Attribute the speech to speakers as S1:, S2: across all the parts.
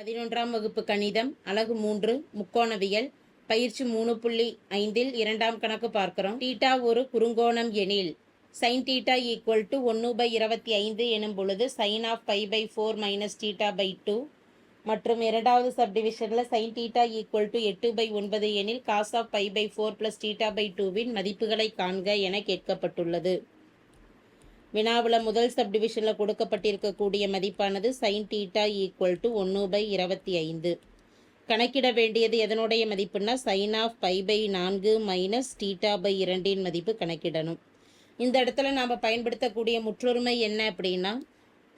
S1: பதினொன்றாம் வகுப்பு கணிதம் அலகு மூன்று முக்கோணவியல் பயிற்சி மூணு புள்ளி ஐந்தில் இரண்டாம் கணக்கு பார்க்கிறோம். டீட்டா ஒரு குறுங்கோணம் எனில் சைன் டீட்டா ஈக்குவல் டு ஒன்று பை இருபத்தி ஐந்து எனும் பொழுது sine of pi by four minus theta by two மற்றும் இரண்டாவது சப்டிவிஷனில் சைன் டீட்டா ஈக்குவல் டு எட்டு பை ஒன்பது எனில் cos of pi by four plus theta by டூவின் மதிப்புகளை காண்க என கேட்கப்பட்டுள்ளது. வினாவில் முதல் சப்டிவிஷனில் கொடுக்கப்பட்டிருக்கக்கூடிய மதிப்பானது சைன் டீட்டா ஈக்குவல் டு ஒன்று பை இருபத்தி ஐந்து. கணக்கிட வேண்டியது எதனுடைய மதிப்புனா சைன் ஆஃப் பை பை நான்கு மைனஸ் டீட்டா பை இரண்டின் மதிப்பு கணக்கிடணும். இந்த இடத்துல நாம் பயன்படுத்தக்கூடிய முற்றொருமை என்ன அப்படின்னா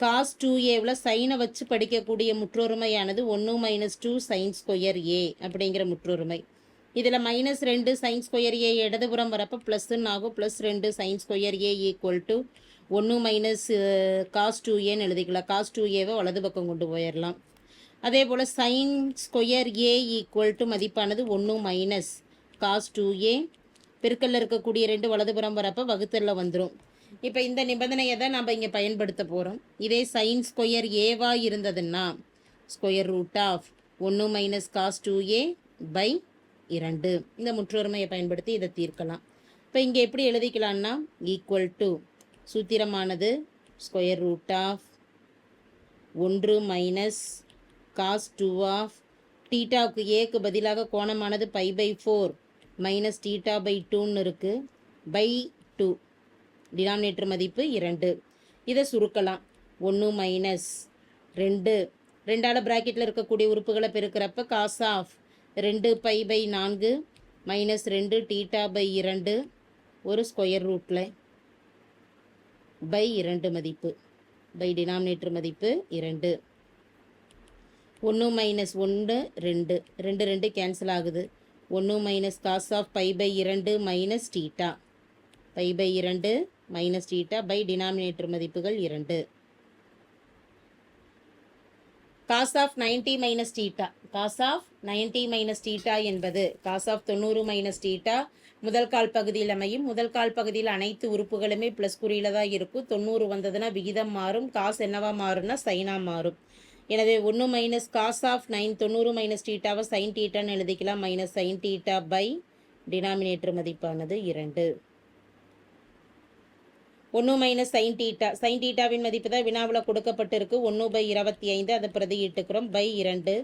S1: காஸ் டூ ஏவில் சைனை வச்சு படிக்கக்கூடிய முற்றொருமையானது ஒன்று minus two sine square A அப்படிங்கிற முற்றொருமை. இதில் மைனஸ் ரெண்டு சைன் ஸ்கொயர் ஏ இடதுபுறம் வரப்போ ப்ளஸ்ன்னு ஆகும் ப்ளஸ் ரெண்டு sine square A equal to ஒன்று மைனஸ் காஸ் டூ ஏன்னு எழுதிக்கலாம். காஸ் டூ ஏவை வலது பக்கம் கொண்டு போயிடலாம் அதே போல் sine square A equal to மதிப்பானது ஒன்று மைனஸ் காஸ் டூ ஏ பெருக்கல்ல இருக்கக்கூடிய ரெண்டு வலதுபுறம் வரப்போ வகுத்தலில் வந்துடும் இப்போ இந்த நிபந்தனையை தான் நம்ம இங்கே பயன்படுத்த போகிறோம் இதே சைன் ஸ்கொயர் ஏவாக இருந்ததுன்னா ஸ்கொயர் ரூட் ஆஃப் ஒன்று minus cos two A by இரண்டு. இந்த முற்றொருமையை பயன்படுத்தி இதை தீர்க்கலாம். இப்போ இங்கே எப்படி எழுதிக்கலான்னா ஈக்குவல் டு சூத்திரமானது. ஸ்கொயர் ரூட் ஆஃப் ஒன்று மைனஸ் காஸ் டூ ஆஃப் டீட்டாவுக்கு ஏக்கு பதிலாக கோணமானது pi by four minus theta by டூன்னு இருக்குது பை டூ டினாமினேட்டர் மதிப்பு இரண்டு. இதை சுருக்கலாம். ஒன்று மைனஸ் ரெண்டு. ரெண்டால் ப்ராக்கெட்டில் இருக்கக்கூடிய உறுப்புகளை பெருக்கிறப்ப காஸ் ஆஃப் ரெண்டு பை பை நான்கு மைனஸ் ரெண்டு டீட்டா பை இரண்டு ஒரு ஸ்கொயர் ரூட்டில் பை இரண்டு மதிப்பு. பை டினாமினேட்டர் மதிப்பு இரண்டு. ஒன்று மைனஸ் ஒன்று ரெண்டு. ரெண்டு ரெண்டு கேன்சல் ஆகுது. ஒன்று minus cos of pi by இரண்டு மைனஸ் டீட்டா பை பை இரண்டு மைனஸ் டீட்டா பை டினாமினேட்டர் மதிப்புகள் இரண்டு. Cos of ninety minus theta cos of ninety minus theta என்பது காஸ் ஆஃப் தொண்ணூறு மைனஸ் டீட்டா முதல் கால் பகுதியில் அமையும். முதல் கால் பகுதியில் அனைத்து உறுப்புகளுமே ப்ளஸ் குறியில் தான் இருக்கும். தொண்ணூறு வந்ததுன்னா விகிதம் மாறும். காசு என்னவா மாறும்னா சைனாக மாறும். எனவே ஒன்று மைனஸ் காஸ் ஆஃப் நைன் தொண்ணூறு மைனஸ் டீட்டாவை சைன் டீட்டான்னு எழுதிக்கலாம். Minus sine theta by denominator மதிப்பானது இரண்டு. ஒன்று மைனஸ் சைன் டீட்டா சைன் டீட்டாவின் மதிப்பு தான் வினாவில் கொடுக்கப்பட்டிருக்கு. ஒன்று பை இருபத்தி ஐந்து அதை பிரதியிட்டுக்கிறோம் பை இரண்டு.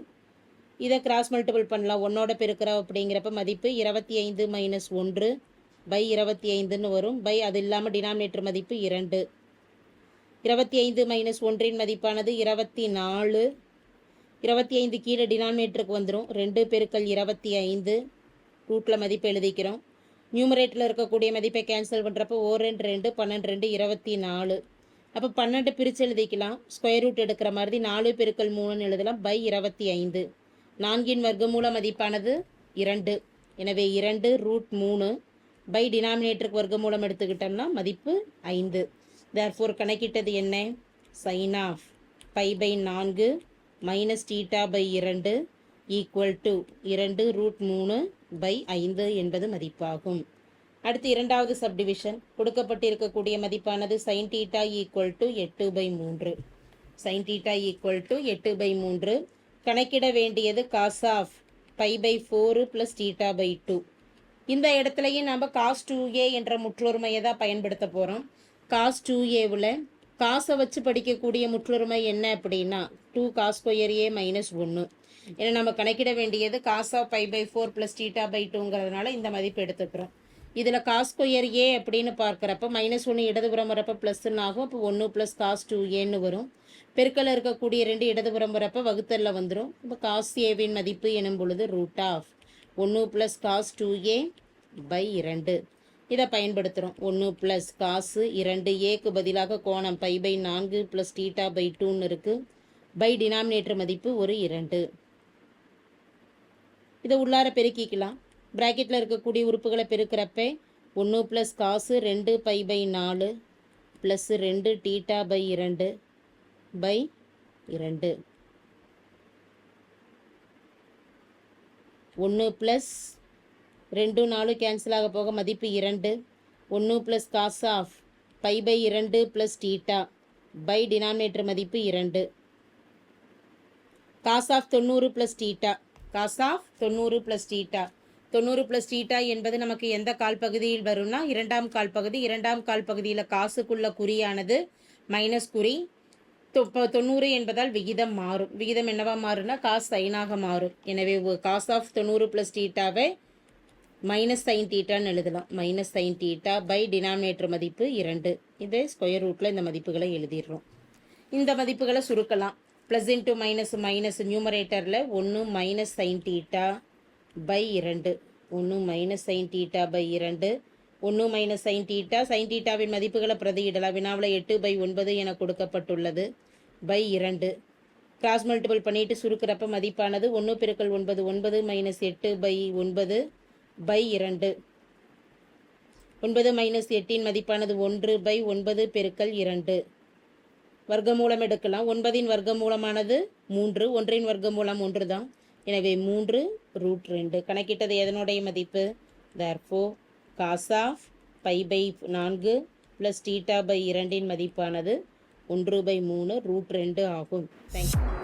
S1: இதை கிராஸ் மல்டிபிள் பண்ணலாம். ஒன்னோட பெருக்கிறோம் அப்படிங்கிறப்ப மதிப்பு இருபத்தி ஐந்து மைனஸ் ஒன்று. பை இருபத்தி ஐந்துன்னு வரும். பை அது இல்லாமல் டினாமினேட்டர் மதிப்பு இரண்டு. இருபத்தி ஐந்து மைனஸ் ஒன்றின் மதிப்பானது இருபத்தி நாலு இருபத்தி ஐந்து கீழே டினாமினேட்டருக்கு வந்துடும் ரெண்டு பெருக்கல் இருபத்தி ஐந்து ரூட்டில் மதிப்பு எழுதிக்கிறோம். நியூமரேட்டில் இருக்கக்கூடிய மதிப்பை கேன்சல் பண்ணுறப்போ ஓர் ரெண்டு ரெண்டு பன்னெண்டு ரெண்டு இருபத்தி நாலு. அப்போ பன்னெண்டு பிரித்து எழுதிக்கலாம். ஸ்கொயர் ரூட் எடுக்கிற மாதிரி நாலு பெருக்கள் மூணுன்னு எழுதலாம். பை இருபத்தி ஐந்து. நான்கின் வர்க்கமூல மதிப்பானது இரண்டு. எனவே இரண்டு ரூட் மூணு. பை டினாமினேட்டருக்கு வர்க்கமூலம் எடுத்துக்கிட்டோம்னா மதிப்பு ஐந்து. தேர்ஃபோர் கணக்கிட்டது என்ன? சைன் ஆஃப் பை பை நான்கு மைனஸ் டீட்டா பை இரண்டு. ஈக்குவல் டு இரண்டு ரூட் மூணு பை ஐந்து என்பது மதிப்பாகும். அடுத்து இரண்டாவது சப்டிவிஷன் கொடுக்கப்பட்டிருக்கக்கூடிய மதிப்பானது சைன் டீட்டா ஈக்குவல் டு எட்டு பை மூன்று. சைன் டீட்டா ஈக்குவல் டு எட்டு பை மூன்று. கணக்கிட வேண்டியது cos of pi by four plus theta by two இந்த இடத்துலையும் நம்ம காஸ் டூ ஏ என்ற முற்றொருமையை தான் பயன்படுத்த போகிறோம் காஸ் டூ ஏவில் காசை வச்சு படிக்கக்கூடிய முற்றொருமை என்ன அப்படின்னா two cos square A minus ஒன்று ஏன்னா நம்ம கணக்கிட வேண்டியது காசா five pi by four plus theta by டூங்கிறதுனால இந்த மதிப்பு எடுத்துக்கிறோம். இதில் காஸ் ஸ்கொயர் ஏ அப்படின்னு பார்க்குறப்ப மைனஸ் ஒன்று இடதுபுறம் வரப்போ ப்ளஸ்ன்னு ஆகும். அப்போ ஒன்று ப்ளஸ் காஸ் டூ ஏன்னு வரும். பெருக்கல்ல இருக்கக்கூடிய ரெண்டு இடதுபுறம் வரப்போ வகுத்தலில் வந்துடும் இப்போ காஸ் ஏவின் மதிப்பு எனும் பொழுது ரூட் ஆஃப் ஒன்று plus cos two A by இரண்டு. இதை பயன்படுத்துகிறோம் ஒன்று ப்ளஸ் காசு இரண்டு ஏக்கு பதிலாக கோணம் பை பை நான்கு ப்ளஸ் டீட்டா பை டூன்னு இருக்குது பை டினாமினேட்டர் மதிப்பு ஒரு இரண்டு. இதை உள்ளார பெருக்கிக்கலாம். ப்ராக்கெட்டில் இருக்கக்கூடிய உறுப்புகளை பெருக்கிறப்ப ஒன்று ப்ளஸ் காசு ரெண்டு பை பை நாலு ப்ளஸ் ரெண்டு டீட்டா பை இரண்டு பை இரண்டு. ஒன்று ப்ளஸ் ரெண்டு நாலு கேன்சல் ஆக போக மதிப்பு இரண்டு. ஒன்று plus cos of pi by இரண்டு ப்ளஸ் டீட்டா பை டினாமினேட்டர் மதிப்பு இரண்டு. காஸ் ஆஃப் தொண்ணூறு ப்ளஸ் டீட்டா காஸ் ஆஃப் தொண்ணூறு ப்ளஸ் டீட்டா தொண்ணூறு ப்ளஸ் டீட்டா என்பது நமக்கு எந்த கால் பகுதியில் வரும்னா இரண்டாம் கால் பகுதி இரண்டாம் கால் பகுதியில் காசுக்குள்ள குறியானது மைனஸ் குறி. தொ- இப்போ தொண்ணூறு என்பதால் விகிதம் மாறும். விகிதம் என்னவா மாறும்னா காஸ் சைனாக மாறும். எனவே காஸ் ஆஃப் தொண்ணூறு ப்ளஸ் டீட்டாவை மைனஸ் சைன் தீட்டான்னு எழுதலாம். Minus sine theta by denominator மதிப்பு இரண்டு. இதே ஸ்கொயர் ரூட்டில் இந்த மதிப்புகளை எழுதிடுறோம். இந்த மதிப்புகளை சுருக்கலாம். ப்ளஸ் இன்ட்டு மைனஸ் மைனஸ் நியூமரேட்டரில் ஒன்று மைனஸ் சைன் தீட்டா பை இரண்டு. ஒன்று மைனஸ் சைன் தீட்டா பை இரண்டு. ஒன்று மைனஸ் சைன் தீட்டா சைன் தீட்டாவின் மதிப்புகளை பிரதியிடலாம். வினாவில் எட்டு பை ஒன்பது என கொடுக்கப்பட்டுள்ளது பை இரண்டு. கிராஸ் மல்டிபிள் பண்ணிட்டு சுருக்கிறப்ப மதிப்பானது ஒன்று பெருக்கல் ஒன்பது ஒன்பது மைனஸ் எட்டு பை ஒன்பது. பை இரண்டு. ஒன்பது மைனஸ் எட்டின் மதிப்பானது ஒன்று பை ஒன்பது பெருக்கல் இரண்டு. வர்க்கமூலம் எடுக்கலாம். ஒன்பதின் வர்க்கமூலமானது மூன்று ஒன்றின் வர்க்கமூலம் ஒன்று தான் எனவே மூன்று ரூட் ரெண்டு. கணக்கிட்டது எதனுடைய மதிப்பு? Therefore cos of pi by நான்கு ப்ளஸ் டீட்டா பை இரண்டின் மதிப்பானது ஒன்று பை மூணு ரூட் ரெண்டு ஆகும். தேங்க்யூ